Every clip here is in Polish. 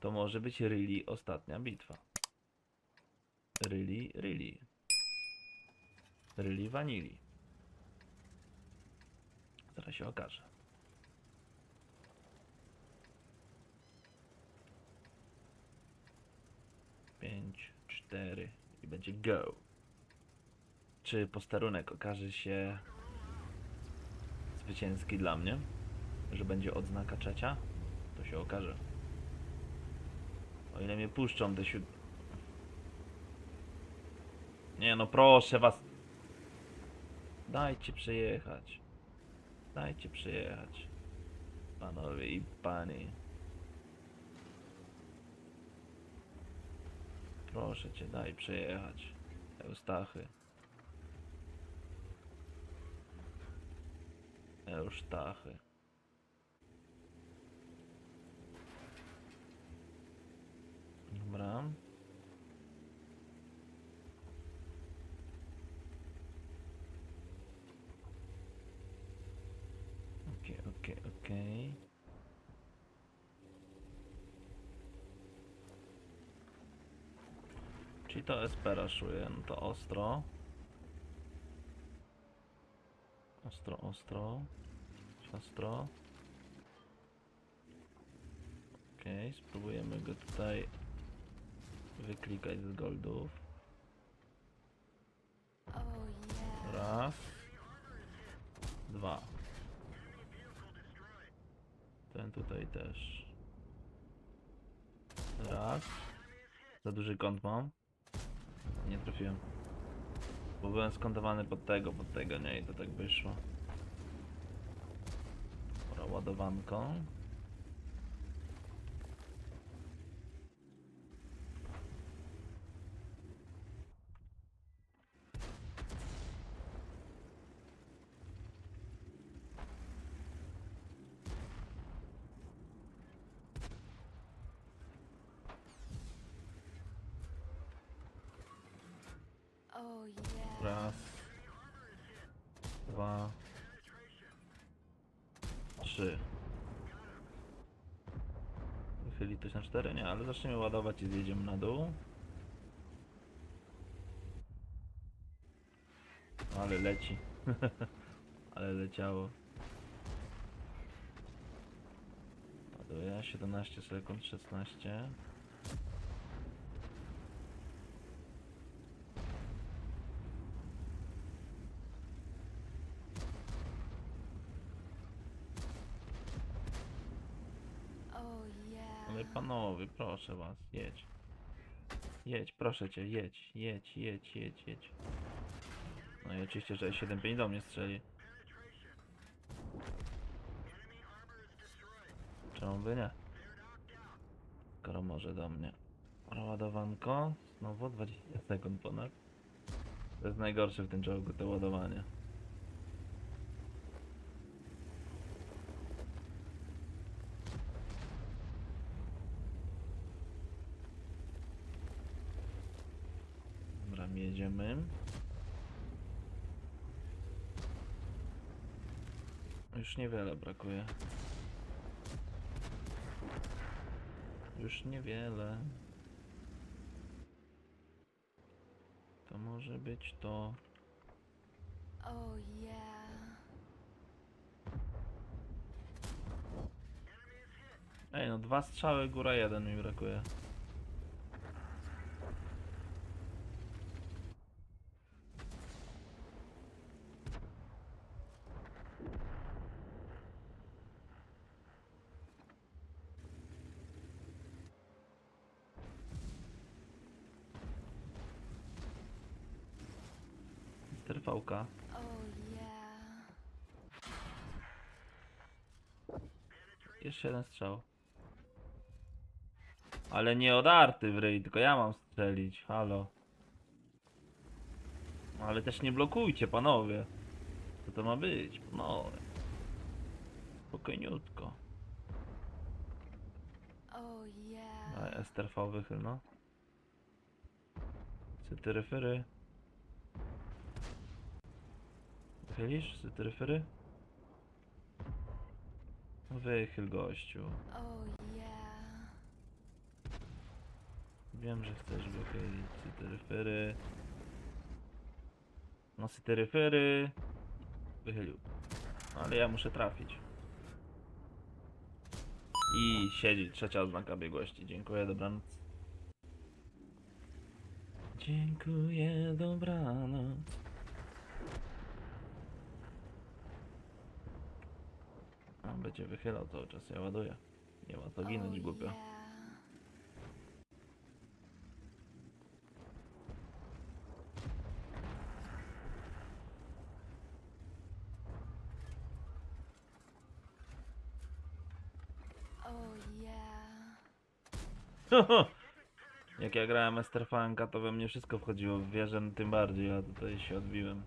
To może być really ostatnia bitwa. Really, really. Really vanili. Zaraz się okaże. Pięć, cztery i będzie go. Czy posterunek okaże się zwycięski dla mnie? Że będzie odznaka trzecia? To się okaże. O ile mnie puszczą te siód... Nie no proszę was. Dajcie przejechać. Dajcie przejechać. Panowie i pani. Proszę cię, daj przejechać. Eustachy. Eustachy. Dobra. Okej, okej, okej. Czyli to SP raszuje, no to ostro. Ostro, ostro. Siostro. Okej, spróbujemy go tutaj wyklikać z goldów. Oh. Raz. Dwa. Ten tutaj też. Raz. Za duży kąt mam. Nie trafiłem. Bo byłem skontowany pod tego, pod tego, nie? I to tak wyszło. Dobra, ładowanką. Raz. Dwa. Trzy. Wychyli coś na cztery? Nie, ale zaczniemy ładować i zjedziemy na dół. Ale leci. ale leciało. Ładuję. 17 sekund, 16. Oh yeah. Ale panowie, proszę was, jedź. Jedź, proszę cię, jedź, jedź, jedź, jedź, jedź. No i oczywiście, że 7.5 do mnie strzeli. Czemu by nie? Skoro może do mnie. Ładowanko. Znowu 20 sekund ponad. To jest najgorsze w tym czołgu, to ładowanie. Dobra, jedziemy. Już niewiele brakuje. Już niewiele. To może być to. Oh yeah. Ej, no dwa strzały, góra jeden mi brakuje. Trwałka. Oh. Jeszcze jeden strzał. Ale nie odarty w ryj, tylko ja mam strzelić. Halo. Ale też nie blokujcie, panowie. Co to ma być? Panowie. Spokojniutko. Oh yeah. A STRV wychyl, no. Cytyryfyry. Wychylisz? Cytyryfyry? Wychyl gościu. Oh yeah. Wiem, że chcesz wychylić cyteryfery. No cyteryfery. Wychylił. Ale ja muszę trafić. I siedzi trzecia oznaka biegłości. Dziękuję, dobranoc. Dziękuję, dobranoc. Będzie wychylał cały czas, ja ładuję. Nie ma co ginąć, oh, głupio. yeah. Jak ja grałem Esterfanka, to we mnie wszystko wchodziło w wieżę, tym bardziej, a tutaj się odbiłem.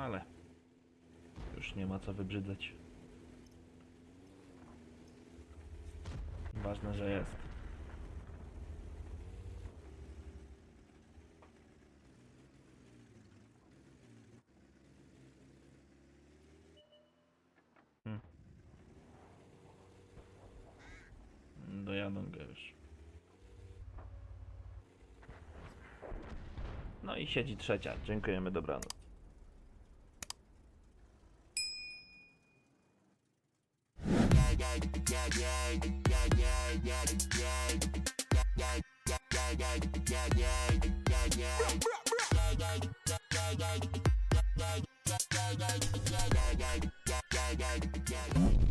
Ale już nie ma co wybrzydzać. Ważne, że jest. Dojadą go już. No i siedzi trzecia. Dziękujemy, dobranoc. Yeah, yeah, yeah.